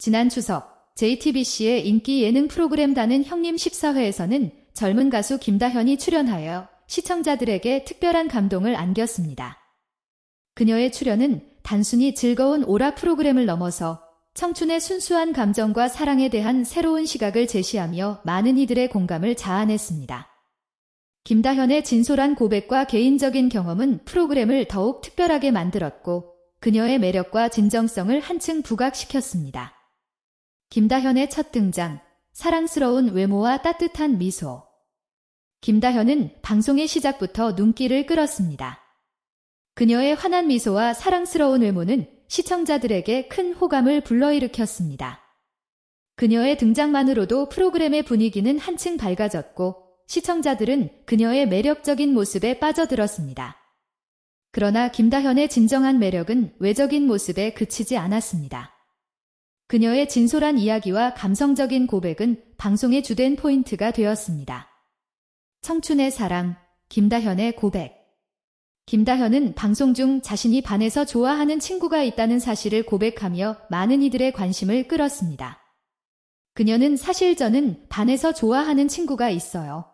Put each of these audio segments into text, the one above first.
지난 추석 JTBC의 인기 예능 프로그램 다는 형님 14회에서는 젊은 가수 김다현이 출연하여 시청자들에게 특별한 감동을 안겼습니다. 그녀의 출연은 단순히 즐거운 오락 프로그램을 넘어서 청춘의 순수한 감정과 사랑에 대한 새로운 시각을 제시하며 많은 이들의 공감을 자아냈습니다. 김다현의 진솔한 고백과 개인적인 경험은 프로그램을 더욱 특별하게 만들었고 그녀의 매력과 진정성을 한층 부각시켰습니다. 김다현의 첫 등장, 사랑스러운 외모와 따뜻한 미소. 김다현은 방송의 시작부터 눈길을 끌었습니다. 그녀의 환한 미소와 사랑스러운 외모는 시청자들에게 큰 호감을 불러일으켰습니다. 그녀의 등장만으로도 프로그램의 분위기는 한층 밝아졌고 시청자들은 그녀의 매력적인 모습에 빠져들었습니다. 그러나 김다현의 진정한 매력은 외적인 모습에 그치지 않았습니다. 그녀의 진솔한 이야기와 감성적인 고백은 방송의 주된 포인트가 되었습니다. 청춘의 사랑, 김다현의 고백. 김다현은 방송 중 자신이 반에서 좋아하는 친구가 있다는 사실을 고백하며 많은 이들의 관심을 끌었습니다. 그녀는 사실 저는 반에서 좋아하는 친구가 있어요.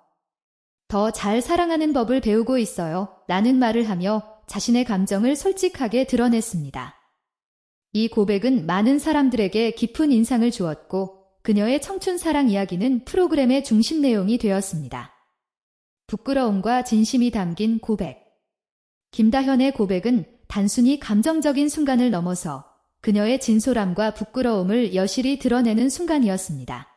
더 잘 사랑하는 법을 배우고 있어요. 라는 말을 하며 자신의 감정을 솔직하게 드러냈습니다. 이 고백은 많은 사람들에게 깊은 인상을 주었고 그녀의 청춘 사랑 이야기는 프로그램의 중심 내용이 되었습니다. 부끄러움과 진심이 담긴 고백. 김다현의 고백은 단순히 감정적인 순간을 넘어서 그녀의 진솔함과 부끄러움을 여실히 드러내는 순간이었습니다.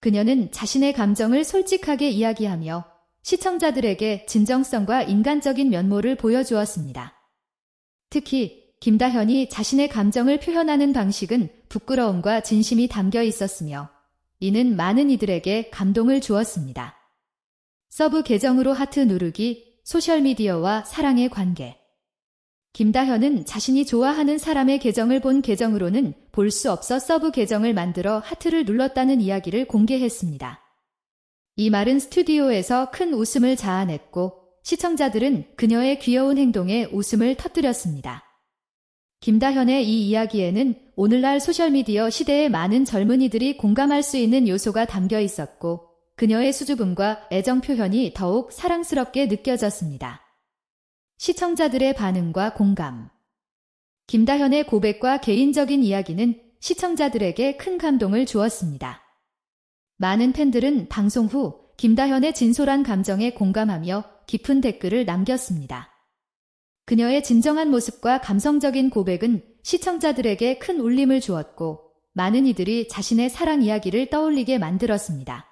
그녀는 자신의 감정을 솔직하게 이야기하며 시청자들에게 진정성과 인간적인 면모를 보여주었습니다. 특히 김다현이 자신의 감정을 표현하는 방식은 부끄러움과 진심이 담겨 있었으며 이는 많은 이들에게 감동을 주었습니다. 서브 계정으로 하트 누르기, 소셜미디어와 사랑의 관계. 김다현은 자신이 좋아하는 사람의 계정을 본 계정으로는 볼 수 없어 서브 계정을 만들어 하트를 눌렀다는 이야기를 공개했습니다. 이 말은 스튜디오에서 큰 웃음을 자아냈고 시청자들은 그녀의 귀여운 행동에 웃음을 터뜨렸습니다. 김다현의 이 이야기에는 오늘날 소셜미디어 시대의 많은 젊은이들이 공감할 수 있는 요소가 담겨 있었고 그녀의 수줍음과 애정 표현이 더욱 사랑스럽게 느껴졌습니다. 시청자들의 반응과 공감 김다현의 고백과 개인적인 이야기는 시청자들에게 큰 감동을 주었습니다. 많은 팬들은 방송 후 김다현의 진솔한 감정에 공감하며 깊은 댓글을 남겼습니다. 그녀의 진정한 모습과 감성적인 고백은 시청자들에게 큰 울림을 주었고 많은 이들이 자신의 사랑 이야기를 떠올리게 만들었습니다.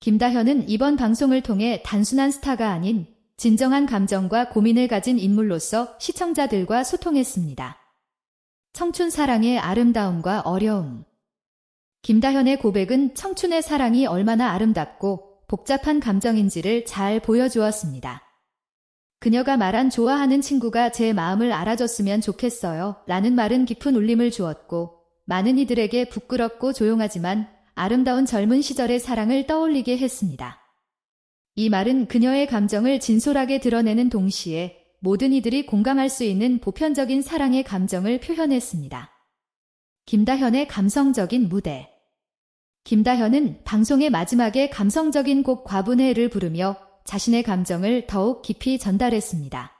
김다현은 이번 방송을 통해 단순한 스타가 아닌 진정한 감정과 고민을 가진 인물로서 시청자들과 소통했습니다. 청춘 사랑의 아름다움과 어려움. 김다현의 고백은 청춘의 사랑이 얼마나 아름답고 복잡한 감정인지를 잘 보여주었습니다. 그녀가 말한 좋아하는 친구가 제 마음을 알아줬으면 좋겠어요. 라는 말은 깊은 울림을 주었고 많은 이들에게 부끄럽고 조용하지만 아름다운 젊은 시절의 사랑을 떠올리게 했습니다. 이 말은 그녀의 감정을 진솔하게 드러내는 동시에 모든 이들이 공감할 수 있는 보편적인 사랑의 감정을 표현했습니다. 김다현의 감성적인 무대 김다현은 방송의 마지막에 감성적인 곡 과분해를 부르며 자신의 감정을 더욱 깊이 전달했습니다.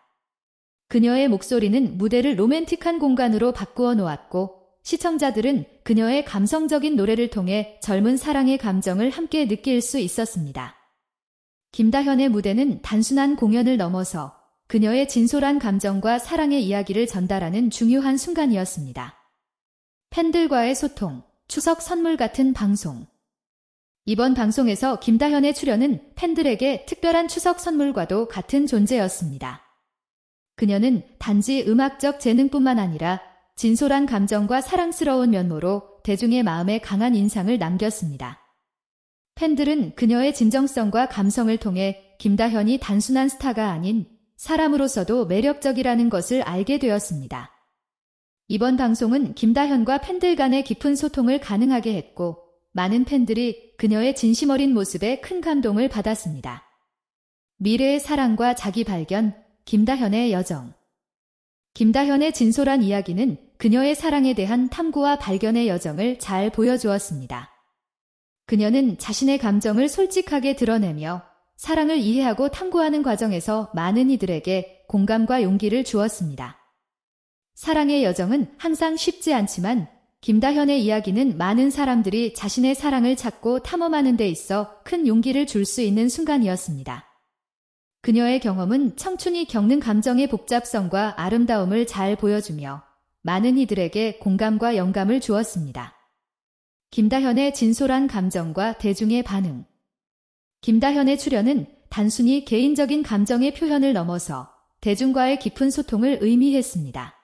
그녀의 목소리는 무대를 로맨틱한 공간으로 바꾸어 놓았고 시청자들은 그녀의 감성적인 노래를 통해 젊은 사랑의 감정을 함께 느낄 수 있었습니다. 김다현의 무대는 단순한 공연을 넘어서 그녀의 진솔한 감정과 사랑의 이야기를 전달하는 중요한 순간이었습니다. 팬들과의 소통, 추석 선물 같은 방송. 이번 방송에서 김다현의 출연은 팬들에게 특별한 추석 선물과도 같은 존재였습니다. 그녀는 단지 음악적 재능뿐만 아니라 진솔한 감정과 사랑스러운 면모로 대중의 마음에 강한 인상을 남겼습니다. 팬들은 그녀의 진정성과 감성을 통해 김다현이 단순한 스타가 아닌 사람으로서도 매력적이라는 것을 알게 되었습니다. 이번 방송은 김다현과 팬들 간의 깊은 소통을 가능하게 했고 많은 팬들이 그녀의 진심 어린 모습에 큰 감동을 받았습니다. 미래의 사랑과 자기 발견, 김다현의 여정. 김다현의 진솔한 이야기는 그녀의 사랑에 대한 탐구와 발견의 여정을 잘 보여주었습니다. 그녀는 자신의 감정을 솔직하게 드러내며 사랑을 이해하고 탐구하는 과정에서 많은 이들에게 공감과 용기를 주었습니다. 사랑의 여정은 항상 쉽지 않지만 김다현의 이야기는 많은 사람들이 자신의 사랑을 찾고 탐험하는 데 있어 큰 용기를 줄 수 있는 순간이었습니다. 그녀의 경험은 청춘이 겪는 감정의 복잡성과 아름다움을 잘 보여주며 많은 이들에게 공감과 영감을 주었습니다. 김다현의 진솔한 감정과 대중의 반응. 김다현의 출연은 단순히 개인적인 감정의 표현을 넘어서 대중과의 깊은 소통을 의미했습니다.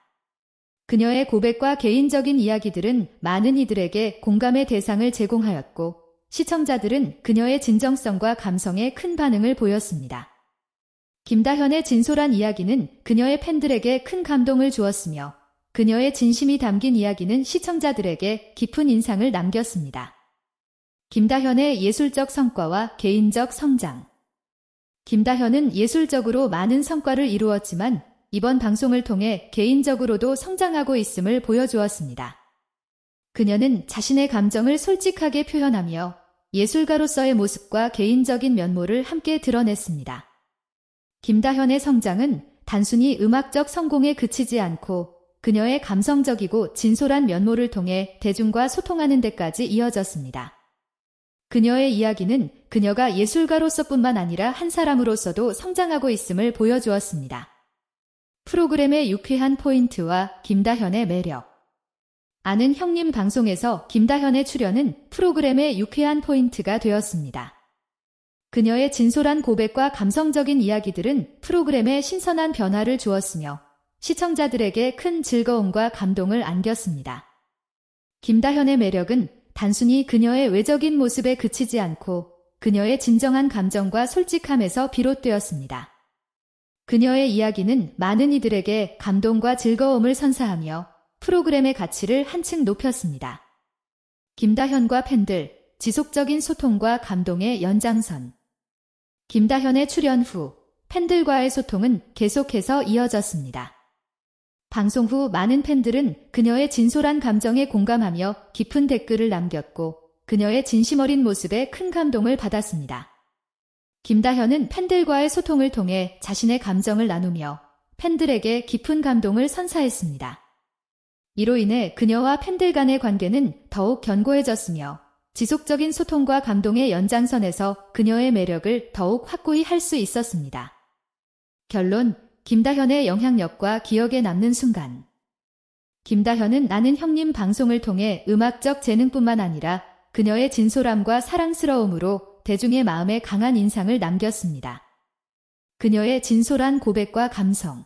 그녀의 고백과 개인적인 이야기들은 많은 이들에게 공감의 대상을 제공하였고 시청자들은 그녀의 진정성과 감성에 큰 반응을 보였습니다. 김다현의 진솔한 이야기는 그녀의 팬들에게 큰 감동을 주었으며 그녀의 진심이 담긴 이야기는 시청자들에게 깊은 인상을 남겼습니다. 김다현의 예술적 성과와 개인적 성장 김다현은 예술적으로 많은 성과를 이루었지만 이번 방송을 통해 개인적으로도 성장하고 있음을 보여주었습니다. 그녀는 자신의 감정을 솔직하게 표현하며 예술가로서의 모습과 개인적인 면모를 함께 드러냈습니다. 김다현의 성장은 단순히 음악적 성공에 그치지 않고 그녀의 감성적이고 진솔한 면모를 통해 대중과 소통하는 데까지 이어졌습니다. 그녀의 이야기는 그녀가 예술가로서뿐만 아니라 한 사람으로서도 성장하고 있음을 보여주었습니다. 프로그램의 유쾌한 포인트와 김다현의 매력. 아는 형님 방송에서 김다현의 출연은 프로그램의 유쾌한 포인트가 되었습니다. 그녀의 진솔한 고백과 감성적인 이야기들은 프로그램에 신선한 변화를 주었으며 시청자들에게 큰 즐거움과 감동을 안겼습니다. 김다현의 매력은 단순히 그녀의 외적인 모습에 그치지 않고 그녀의 진정한 감정과 솔직함에서 비롯되었습니다. 그녀의 이야기는 많은 이들에게 감동과 즐거움을 선사하며 프로그램의 가치를 한층 높였습니다. 김다현과 팬들, 지속적인 소통과 감동의 연장선. 김다현의 출연 후 팬들과의 소통은 계속해서 이어졌습니다. 방송 후 많은 팬들은 그녀의 진솔한 감정에 공감하며 깊은 댓글을 남겼고 그녀의 진심 어린 모습에 큰 감동을 받았습니다. 김다현은 팬들과의 소통을 통해 자신의 감정을 나누며 팬들에게 깊은 감동을 선사했습니다. 이로 인해 그녀와 팬들 간의 관계는 더욱 견고해졌으며 지속적인 소통과 감동의 연장선에서 그녀의 매력을 더욱 확고히 할 수 있었습니다. 결론, 김다현의 영향력과 기억에 남는 순간. 김다현은 나는 형님 방송을 통해 음악적 재능뿐만 아니라 그녀의 진솔함과 사랑스러움으로 대중의 마음에 강한 인상을 남겼습니다. 그녀의 진솔한 고백과 감성.